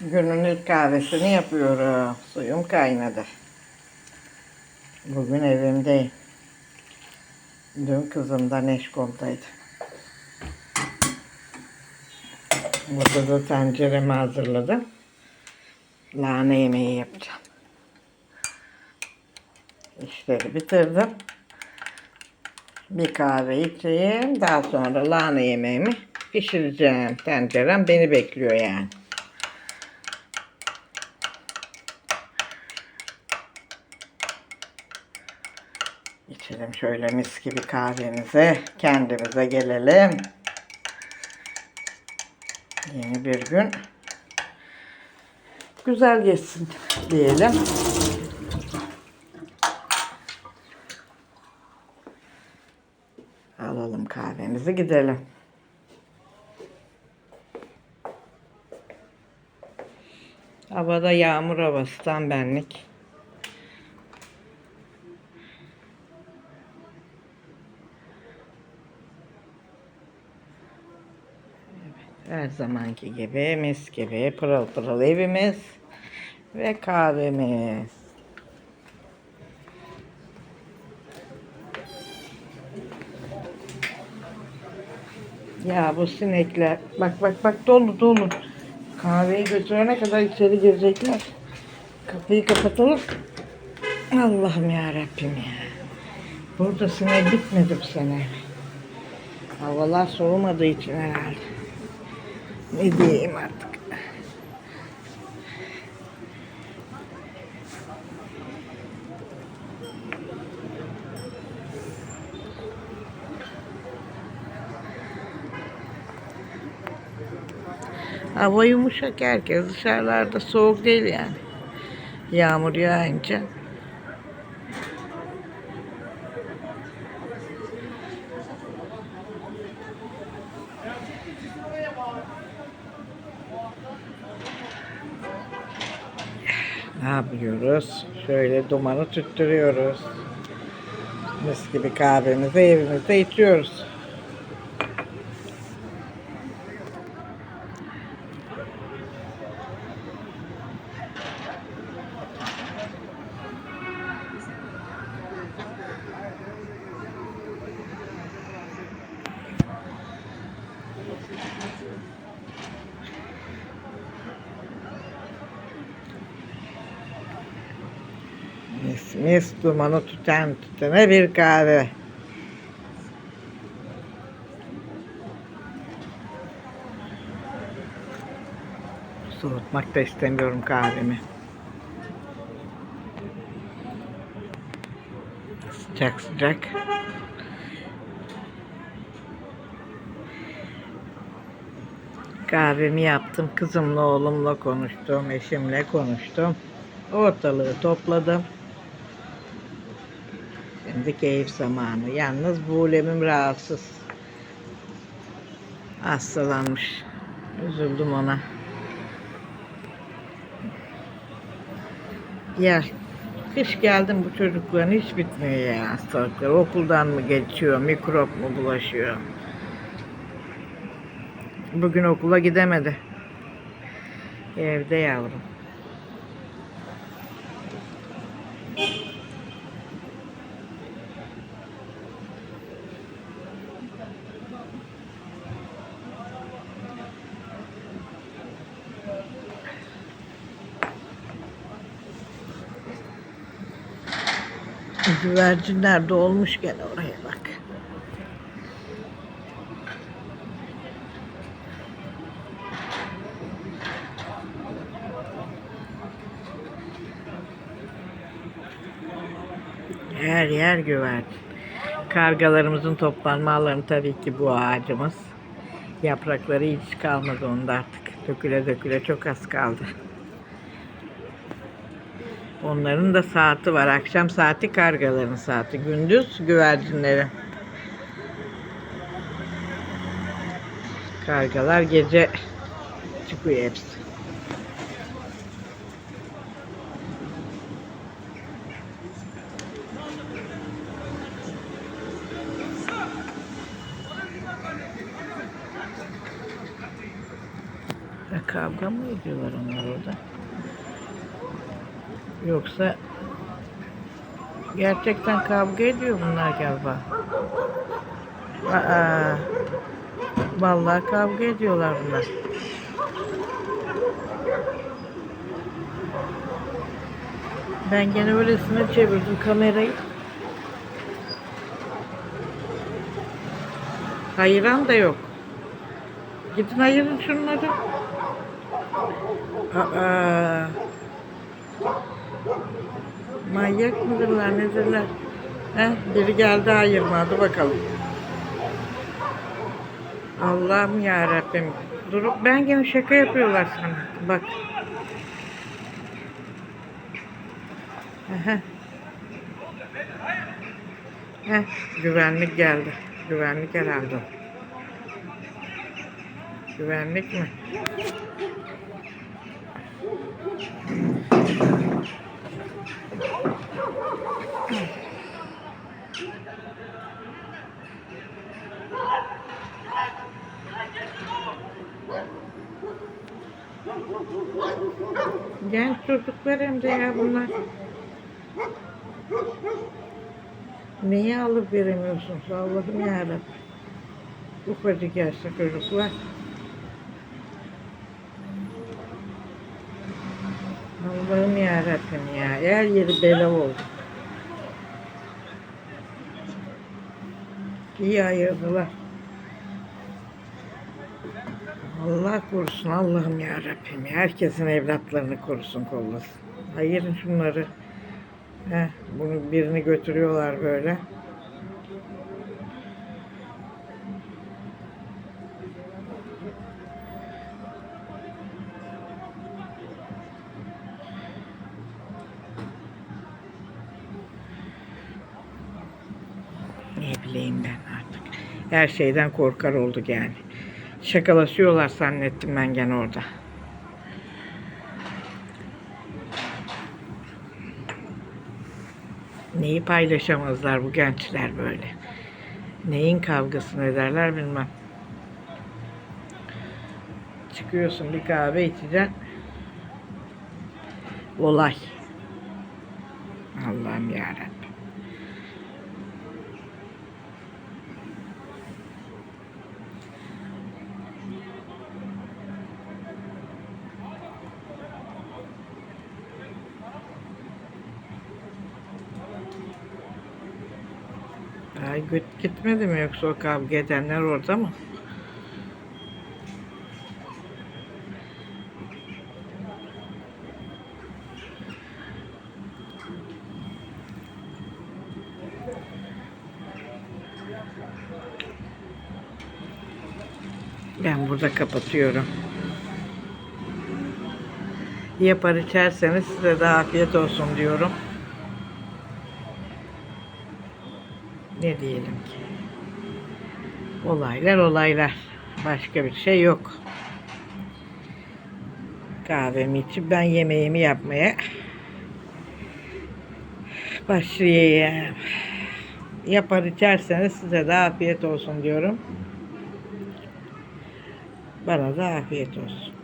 Günün ilk kahvesini yapıyorum. Suyum kaynadı. Bugün evimdeyim. Dün kızımdan eşkoldaydı. Burada da tenceremi hazırladım. Lahana yemeği yapacağım. İşleri bitirdim. Bir kahve içeyim. Daha sonra lahana yemeğimi pişireceğim. Tencerem beni bekliyor yani. İçelim şöyle mis gibi kahvemize. Kendimize gelelim. Yeni bir gün. Güzel geçsin diyelim. Alalım kahvemizi gidelim. Havada yağmur havası benlik. Her zamanki gibi mis gibi pırıl pırıl evimiz ve kahvemiz. Ya bu sinekler bak bak bak dolu dolu. Kahveyi götürene kadar içeri girecekler. Kapıyı kapatalım. Allah'ım ya Rabbim ya. Burada sinek bitmedi bu sene. Havalar soğumadığı için herhalde. Ne diyeyim artık. Hava yumuşak herkes. Dışarılarda soğuk değil yani. Yağmur yağınca. Ne yapıyoruz? Şöyle dumanı tüttürüyoruz. Mis gibi kahvemizi evimizde içiyoruz. Mis mis dumanı tüten tütene bir kahve. Soğutmak da istemiyorum kahvemi. Sıcak sıcak. Kahvemi yaptım. Kızımla oğlumla konuştum. Eşimle konuştum. Ortalığı topladım. Şimdi keyif zamanı. Yalnız buğulemim rahatsız. Hastalanmış. Üzüldüm ona. Ya kış geldim bu çocukların hiç bitmiyor ya hastalıkları. Okuldan mı geçiyor, mikrop mu bulaşıyor? Bugün okula gidemedi. Evde yavrum. Güvercinler dolmuş gene oraya bak. Her yer güvercin. Kargalarımızın toplanma alanı tabii ki bu ağacımız. Yaprakları hiç kalmadı onda artık. Döküle döküle çok az kaldı. Onların da saati var. Akşam saati kargaların saati. Gündüz güvercinlerin. Kargalar gece çıkıyor hepsi. Kavga mı ediyorlar onlar orada? Yoksa gerçekten kavga ediyor bunlar galiba. Aa, vallahi kavga ediyorlar bunlar. Ben gene öylesine çevirdim kamerayı. Hayıran da yok. Gidin ayırın şunları. Aa, manyak mıdırlar nedirler? Heh, biri geldi ayırma hadi bakalım. Allah'ım ya Rabbim. Durup ben gene şaka yapıyorlar sana. Bak. Aha. Heh, güvenlik geldi. Güvenlik herhalde. Güvenlik mi? Genç çocuklar hem de ya bunlar. Neyi alıp veremiyorsunuz Allah'ım yarabbim. Ufacık yaşta çocuklar. Allah'ım yarabbim ya. Her yeri bela oldu. İyi ayırdılar. Allah korusun Allah'ım ya. Herkesin evlatlarını korusun kollasın. Ayırın şunları. Heh, bunu birini götürüyorlar böyle. Ne bileyim ben artık. Her şeyden korkar olduk yani. Şakalaşıyorlar zannettim ben gene orada. Neyi paylaşamazlar bu gençler böyle. Neyin kavgasını ederler bilmem. Çıkıyorsun bir kahve içeceksin. Olay. Allah'ım yarabbim. Git- gitmedi mi yoksa o kavga edenler orada mı? Ben burada kapatıyorum. Yapar içerseniz size de afiyet olsun diyorum. Ne diyelim ki? Olaylar olaylar. Başka bir şey yok. Kahvemi içip ben yemeğimi yapmaya başlayayım. Yapar içerseniz size de afiyet olsun diyorum. Bana da afiyet olsun.